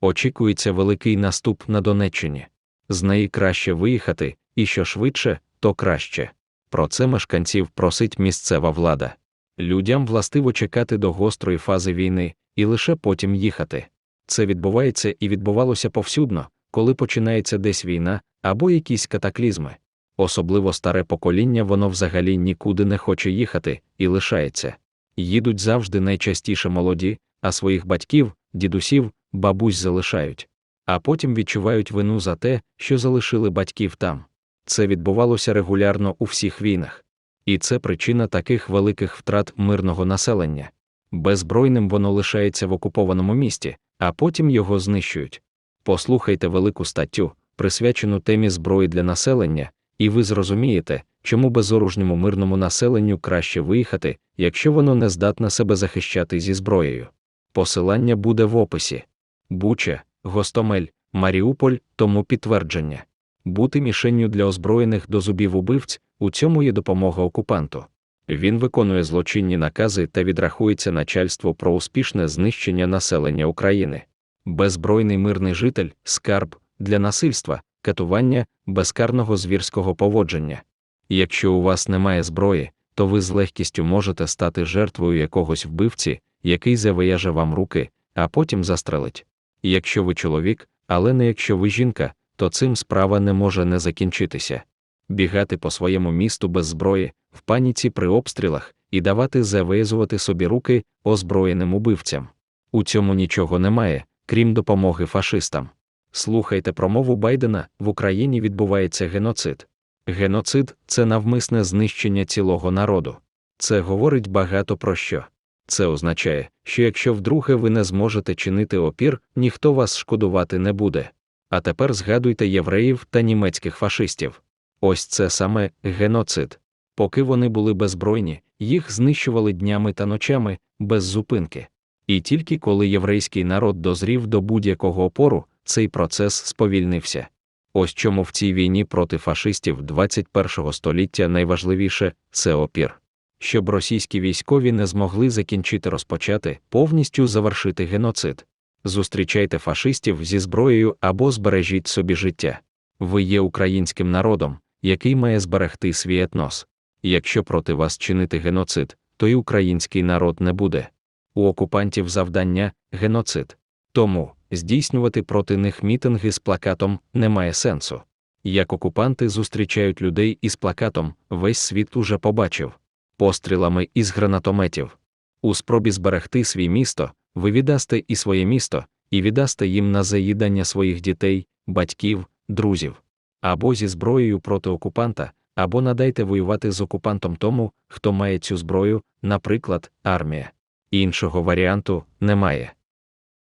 Очікується великий наступ на Донеччині. З неї краще виїхати, і що швидше, то краще. Про це мешканців просить місцева влада. Людям властиво чекати до гострої фази війни і лише потім їхати. Це відбувається і відбувалося повсюдно, коли починається десь війна або якісь катаклізми. Особливо старе покоління воно взагалі нікуди не хоче їхати і лишається. Їдуть завжди найчастіше молоді, а своїх батьків, дідусів, бабусь залишають, а потім відчувають вину за те, що залишили батьків там. Це відбувалося регулярно у всіх війнах. І це причина таких великих втрат мирного населення. Беззбройним воно лишається в окупованому місті, а потім його знищують. Послухайте велику статтю, присвячену темі зброї для населення, і ви зрозумієте, чому безоружньому мирному населенню краще виїхати, якщо воно не здатне себе захищати зі зброєю. Посилання буде в описі. Буча, Гостомель, Маріуполь, тому підтвердження. Бути мішенню для озброєних до зубів убивць у цьому є допомога окупанту. Він виконує злочинні накази та відрахується начальству про успішне знищення населення України. Беззбройний мирний житель, скарб для насильства, катування, безкарного звірського поводження. Якщо у вас немає зброї, то ви з легкістю можете стати жертвою якогось вбивці, який завияже вам руки, а потім застрелить. Якщо ви чоловік, але не якщо ви жінка, то цим справа не може не закінчитися. Бігати по своєму місту без зброї, в паніці при обстрілах і давати зав'язувати собі руки озброєним убивцям. У цьому нічого немає, крім допомоги фашистам. Слухайте промову Байдена: в Україні відбувається геноцид. Геноцид це навмисне знищення цілого народу. Це говорить багато про що. Це означає, що якщо вдруге ви не зможете чинити опір, ніхто вас шкодувати не буде. А тепер згадуйте євреїв та німецьких фашистів. Ось це саме геноцид. Поки вони були беззбройні, їх знищували днями та ночами, без зупинки. І тільки коли єврейський народ дозрів до будь-якого опору, цей процес сповільнився. Ось чому в цій війні проти фашистів 21 століття найважливіше це опір. Щоб російські військові не змогли закінчити розпочати, повністю завершити геноцид. Зустрічайте фашистів зі зброєю або збережіть собі життя. Ви є українським народом, який має зберегти свій етнос. Якщо проти вас чинити геноцид, то й український народ не буде. У окупантів завдання геноцид. Тому здійснювати проти них мітинги з плакатом немає сенсу. Як окупанти зустрічають людей із плакатом, весь світ уже побачив пострілами із гранатометів. У спробі зберегти свій місто, ви віддасте і своє місто, і віддасте їм на заїдання своїх дітей, батьків, друзів. Або зі зброєю проти окупанта, або надайте воювати з окупантом тому, хто має цю зброю, наприклад, армія. Іншого варіанту немає.